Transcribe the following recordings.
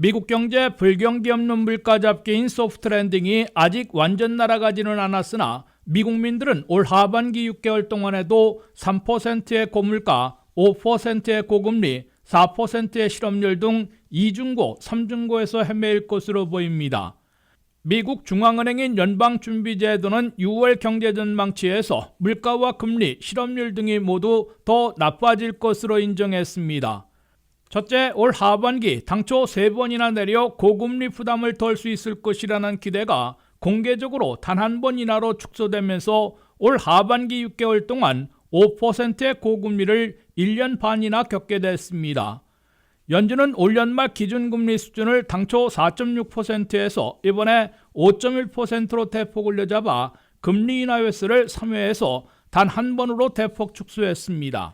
미국 경제 불경기 없는 물가 잡기인 소프트 랜딩이 아직 완전 날아가지는 않았으나 미국민들은 올 하반기 6개월 동안에도 3%의 고물가, 5%의 고금리, 4%의 실업률 등 2중고, 3중고에서 헤매일 것으로 보입니다. 미국 중앙은행인 연방준비제도는 6월 경제 전망치에서 물가와 금리, 실업률 등이 모두 더 나빠질 것으로 인정했습니다. 첫째, 올 하반기 당초 세 번이나 내려 고금리 부담을 덜 수 있을 것이라는 기대가 공개적으로 단 한 번 이하로 축소되면서 올 하반기 6개월 동안 5%의 고금리를 1년 반이나 겪게 됐습니다. 연준은 올 연말 기준금리 수준을 당초 4.6%에서 이번에 5.1%로 대폭 올려잡아 금리 인하 횟수를 3회에서 단 한 번으로 대폭 축소했습니다.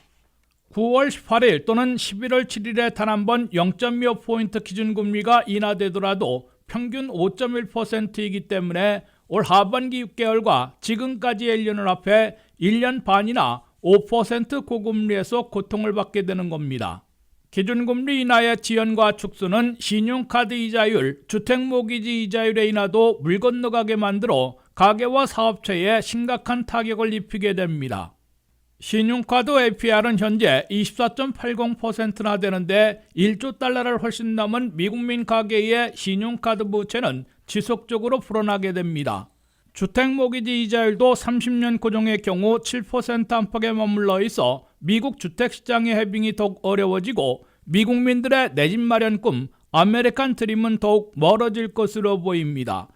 9월 18일 또는 11월 7일에 단 한 번 0.25포인트 기준금리가 인하되더라도 평균 5.1%이기 때문에 올 하반기 6개월과 지금까지의 1년을 합해 1년 반이나 5% 고금리에서 고통을 받게 되는 겁니다. 기준금리 인하의 지연과 축소는 신용카드 이자율, 주택모기지 이자율의 인하도 물 건너가게 만들어 가계와 사업체에 심각한 타격을 입히게 됩니다. 신용카드 APR은 현재 24.80%나 되는데 1조 달러를 훨씬 넘은 미국민 가계의 신용카드 부채는 지속적으로 불어나게 됩니다. 주택 모기지 이자율도 30년 고정의 경우 7% 안팎에 머물러 있어 미국 주택 시장의 해빙이 더욱 어려워지고 미국민들의 내 집 마련 꿈 아메리칸 드림은 더욱 멀어질 것으로 보입니다.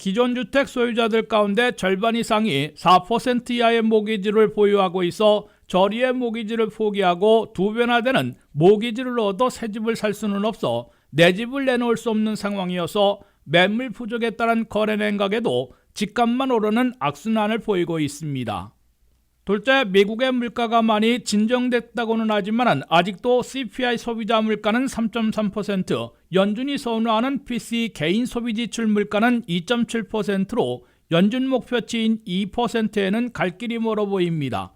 기존 주택 소유자들 가운데 절반 이상이 4% 이하의 모기지를 보유하고 있어 저리의 모기지를 포기하고 두 배나 되는 모기지를 얻어 새 집을 살 수는 없어 내 집을 내놓을 수 없는 상황이어서 매물 부족에 따른 거래 냉각에도 집값만 오르는 악순환을 보이고 있습니다. 둘째, 미국의 물가가 많이 진정됐다고는 하지만 아직도 CPI 소비자 물가는 3.3%, 연준이 선호하는 PC 개인 소비 지출 물가는 2.7%로 연준 목표치인 2%에는 갈 길이 멀어 보입니다.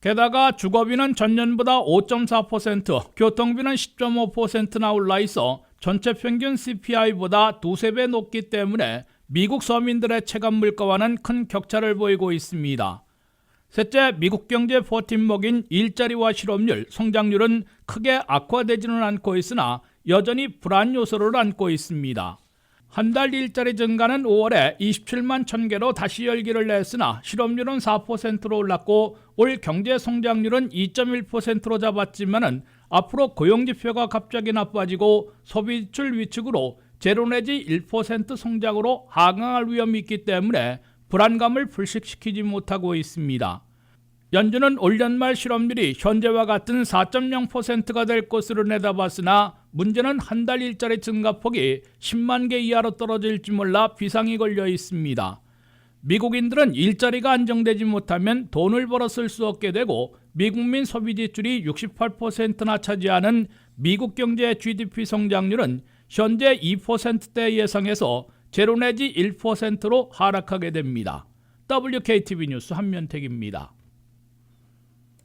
게다가 주거비는 전년보다 5.4%, 교통비는 10.5%나 올라 있어 전체 평균 CPI보다 두세 배 높기 때문에 미국 서민들의 체감 물가와는 큰 격차를 보이고 있습니다. 셋째, 미국 경제 버팀목인 일자리와 실업률, 성장률은 크게 악화되지는 않고 있으나 여전히 불안 요소를 안고 있습니다. 한 달 일자리 증가는 5월에 27만 1000개로 다시 열기를 냈으나 실업률은 4%로 올랐고 올 경제 성장률은 2.1%로 잡았지만은 앞으로 고용 지표가 갑자기 나빠지고 소비 지출 위축으로 제로 내지 1% 성장으로 하강할 위험이 있기 때문에 불안감을 불식시키지 못하고 있습니다. 연준은 올 연말 실업률이 현재와 같은 4.0%가 될 것으로 내다봤으나 문제는 한 달 일자리 증가폭이 10만 개 이하로 떨어질지 몰라 비상이 걸려 있습니다. 미국인들은 일자리가 안정되지 못하면 돈을 벌어 쓸 수 없게 되고 미국민 소비 지출이 68%나 차지하는 미국 경제 GDP 성장률은 현재 2%대 예상에서 제로 내지 1%로 하락하게 됩니다. WKTV 뉴스 한면택입니다.